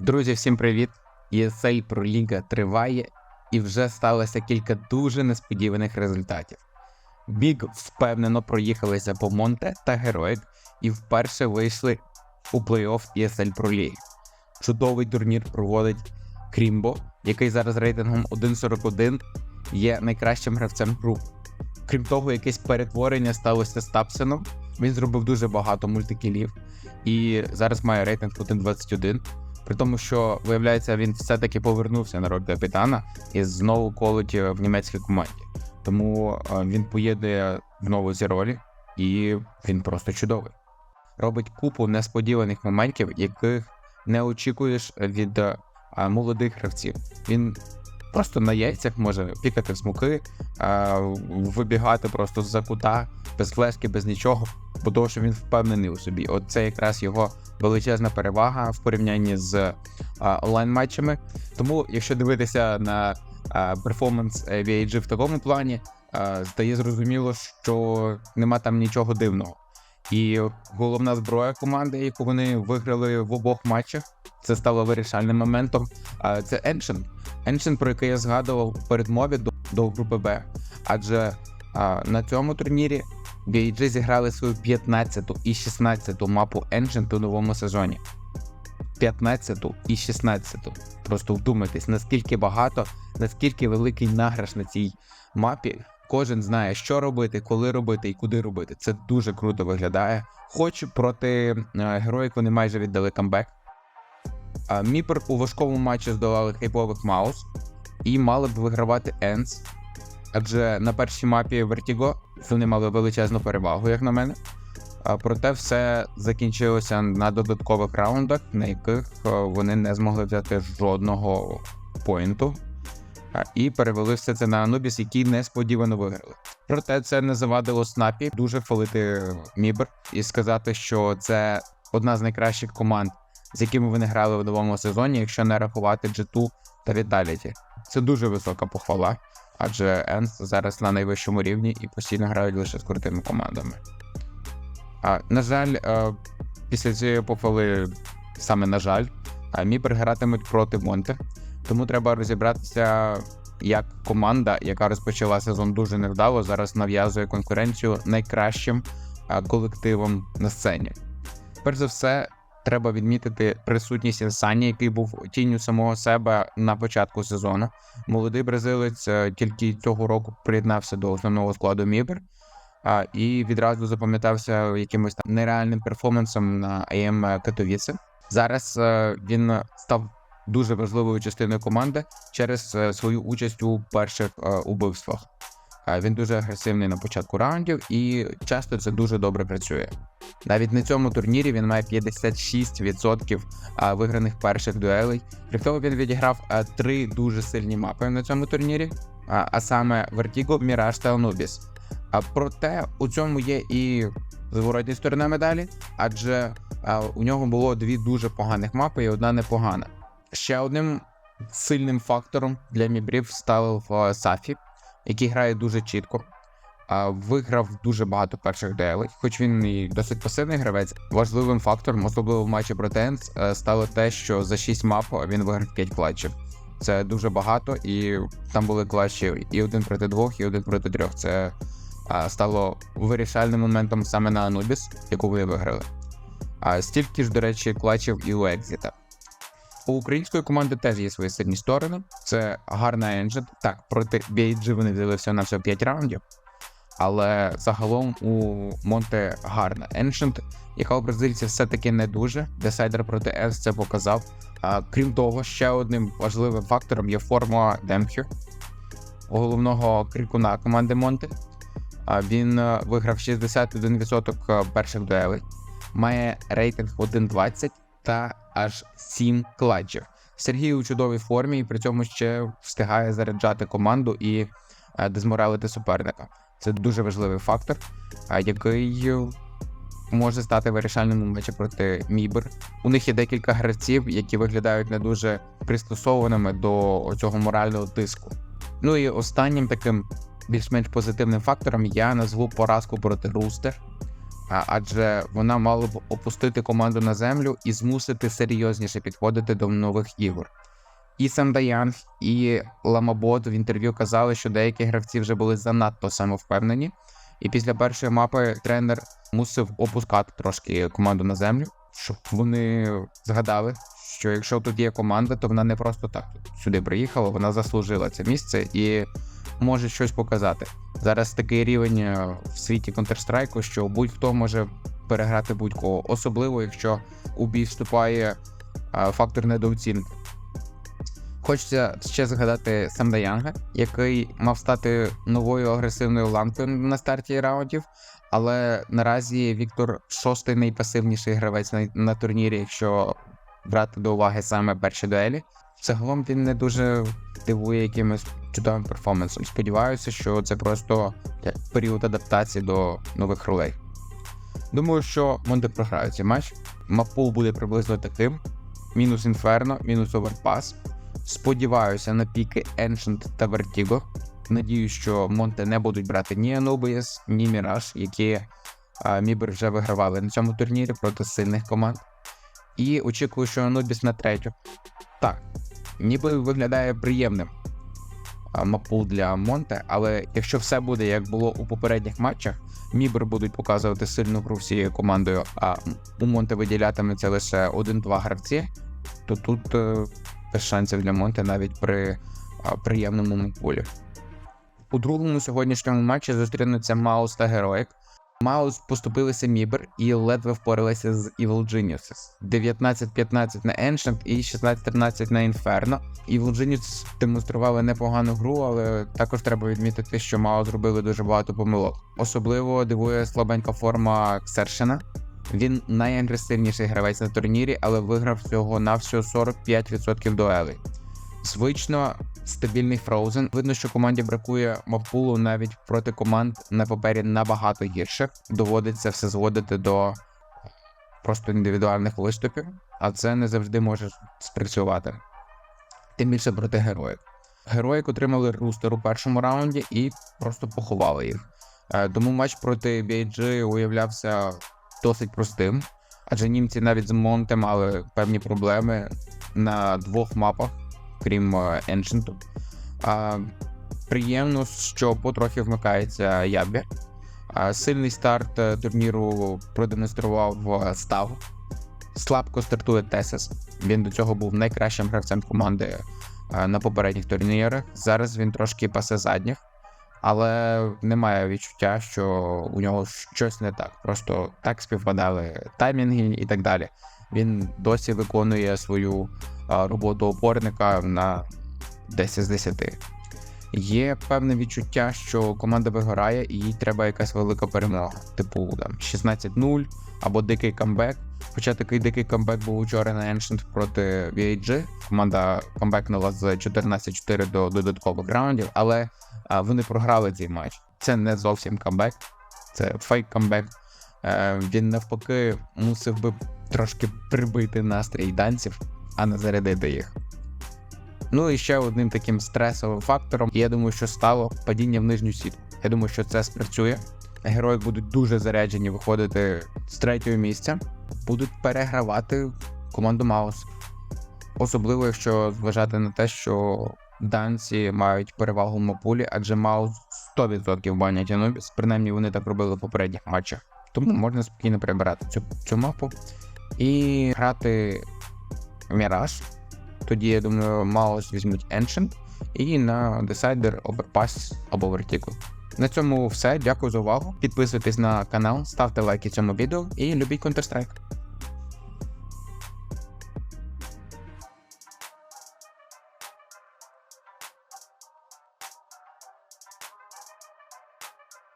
Друзі, всім привіт! ESL Pro Ліга триває, і вже сталося кілька дуже несподіваних результатів. Біг впевнено проїхалися по Монте та Героїк і вперше вийшли у плей-офф ESL Pro Ліги. Чудовий турнір проводить Крімбо, який зараз рейтингом 1.41 є найкращим гравцем групи. Крім того, якесь перетворення сталося з Тапсеном. Він зробив дуже багато мультикілів і зараз має рейтинг 1.21. При тому, що виявляється, він все-таки повернувся на роль капітана і знову колить в німецькій команді. Тому е, він поїде знову зі ролі, і він просто чудовий. Робить купу несподіваних моментів, яких не очікуєш від е, молодих гравців. Він просто на яйцях може пікати смуки, е, вибігати просто з-за кута, без флешки, без нічого, бо того, що він впевнений у собі. От це якраз його величезна перевага в порівнянні з онлайн-матчами. Тому, якщо дивитися на перформанс е, VAG в такому плані, а, стає зрозуміло, що нема там нічого дивного. І головна зброя команди, яку вони виграли в обох матчах, це стало вирішальним моментом. Це Ancient. Ancient, про який я згадував в передмові до, до групи Б. Адже а, на цьому турнірі BAG зіграли свою 15 і 16 мапу Ancient у новому сезоні. 15 і 16. Просто вдумайтесь, наскільки багато, наскільки великий награш на цій мапі. Кожен знає, що робити, коли робити і куди робити. Це дуже круто виглядає. Хоч проти е, героїв вони майже віддали камбек. Міпер у важкому матчі здолали хайпових Маус і мали б вигравати Енс. Адже на першій мапі Vertigo вони мали величезну перевагу, як на мене. Проте все закінчилося на додаткових раундах, на яких е, вони не змогли взяти жодного поінту. І перевели все це на Анубіс, які несподівано виграли. Проте це не завадило снапі дуже хвалити Мібер і сказати, що це одна з найкращих команд, з якими вони грали в новому сезоні, якщо не рахувати G2 та Vitality. Це дуже висока похвала, адже Енс зараз на найвищому рівні і постійно грають лише з крутими командами. А, На жаль, після цієї похвали, саме на жаль, Міпер гратимуть проти Монте. Тому треба розібратися, як команда, яка розпочала сезон дуже невдало, зараз нав'язує конкуренцію найкращим колективом на сцені. Перш за все, треба відмітити присутність Інсані, який був тінню самого себе на початку сезону. Молодий бразилець е, тільки цього року приєднався до основного складу Мібер. І відразу запам'ятався якимось там нереальним перформансом на АМ Катовіце. Зараз е, він став дуже важливою частиною команди через е, свою участь у перших е, убивствах. Е, він дуже агресивний на початку раундів і часто це дуже добре працює. Навіть на цьому турнірі він має 56% е, виграних перших дуелей. При того він відіграв три дуже сильні мапи на цьому турнірі, а, саме Vertigo, Mirage та Anubis. Проте у цьому є і зворотня сторона медалі, адже у нього було дві дуже поганих мапи і одна непогана. Ще одним сильним фактором для мібрів став Сафі, який грає дуже чітко. Виграв дуже багато перших дуелей, хоч він і досить пасивний гравець. Важливим фактором, особливо в матчі проти Енс, е, стало те, що за 6 мап він виграв 5 клатчів. Це дуже багато, і там були клатчі і один проти двох, і один проти трьох. Це стало вирішальним моментом саме на Anubis, яку ви виграли. А стільки ж, до речі, клатчів і у Екзіта. У української команди теж є свої сильні сторони. Це гарна енджин. Так, проти BAG вони взяли всього на все 5 раундів. Але загалом у Монте гарна Ancient, яка у бразильців все-таки не дуже. Десайдер проти С це показав. А, крім того, ще одним важливим фактором є формула Демхю, головного крикуна команди Монте. А, Він е, виграв 61% перших дуелей, має рейтинг 1.20 та аж 7 кладжів. Сергій у чудовій формі і при цьому ще встигає заряджати команду і е, дезморалити суперника. Це дуже важливий фактор, який е, може стати вирішальним у матчі проти Мібер. У них є декілька гравців, які виглядають не дуже пристосованими до цього морального тиску. Ну і останнім таким більш-менш позитивним фактором я назву поразку проти Рустер. Адже вона мала б опустити команду на землю і змусити серйозніше підходити до нових ігор. І Сандаянг, і Ламабот в інтерв'ю казали, що деякі гравці вже були занадто самовпевнені. І після першої мапи тренер мусив опускати трошки команду на землю, щоб вони згадали, що якщо тут є команда, то вона не просто так сюди приїхала, вона заслужила це місце і може щось показати. Зараз такий рівень е, в світі Counter-Strike, що будь-хто може переграти будь-кого, особливо якщо у бій вступає е, фактор недооцінки. Хочеться ще згадати Самдаянга, який мав стати новою агресивною ланкою на старті раундів. Але наразі Віктор шостий найпасивніший гравець на, на турнірі, якщо брати до уваги саме перші дуелі. Загалом він не дуже дивує якимось чудовим перформансом. Сподіваюся, що це просто період адаптації до нових ролей. Думаю, що Монте програють цей матч. Мапул буде приблизно таким: мінус Інферно, мінус Оверпас. Сподіваюся на піки Ancient та Vertigo. Надію, що Монте не будуть брати ні Anubius, ні Mirage, які а, Мібер вже вигравали на цьому турнірі проти сильних команд. І очікую, що Anubis на третю. Так, ніби виглядає приємним а, мапул для Монте, але якщо все буде як було у попередніх матчах, Мібер будуть показувати сильну гру всією командою, а у Монте виділятиметься лише один-два гравці, то тут е, без шансів для Монте навіть при приємному мапулі. У другому сьогоднішньому матчі зустрінуться Маус та Героїк. Маус поступилися Мібер і ледве впоралися з Evil Geniuses. 19-15 на Ancient і 16-13 на Inferno. Evil Genius демонстрували непогану гру, але також треба відмітити, що Маус зробили дуже багато помилок. Особливо дивує слабенька форма Ксершена. Він найагресивніший гравець на турнірі, але виграв всього на всього 45% дуелей. Звично стабільний Frozen. Видно, що команді бракує мапулу навіть проти команд на папері набагато гірших. Доводиться все зводити до просто індивідуальних виступів, а це не завжди може спрацювати. Тим більше проти героїв. Героїк отримали рустер у першому раунді і просто поховали їх. Е, Тому матч проти BG уявлявся досить простим, адже німці навіть з Монте мали певні проблеми на двох мапах крім е, Ancient. А, Приємно, що потрохи вмикається Ябі. Сильний старт е, турніру продемонстрував е, став. Слабко стартує Тесес. Він до цього був найкращим гравцем команди е, на попередніх турнірах. Зараз він трошки пасе задніх, але немає відчуття, що у нього щось не так. Просто так співпадали таймінги і так далі. Він досі виконує свою роботу опорника на 10 з 10. Є певне відчуття, що команда вигорає і їй треба якась велика перемога, типу там 16-0 або дикий камбек. Хоча такий дикий камбек був учора на Ancient проти VAG. Команда камбекнула з 14-4 до додаткових раундів, але а, вони програли цей матч. Це не зовсім камбек, це фейк камбек. Е, він навпаки мусив би трошки прибити настрій данців, а не зарядити їх. Ну і ще одним таким стресовим фактором, я думаю, що стало падіння в нижню сітку. Я думаю, що це спрацює. Герої будуть дуже заряджені виходити з третього місця, будуть перегравати команду Маус. Особливо, якщо зважати на те, що данці мають перевагу в мапулі, адже Маус 100% банять Анубіс. Принаймні вони так робили в попередніх матчах. Тому можна спокійно прибирати цю, цю мапу і грати Міраж. Тоді, я думаю, Маус візьмуть Ancient і на Decider Overpass або Vertigo. На цьому все. Дякую за увагу. Підписуйтесь на канал, ставте лайки цьому відео і любіть Counter-Strike.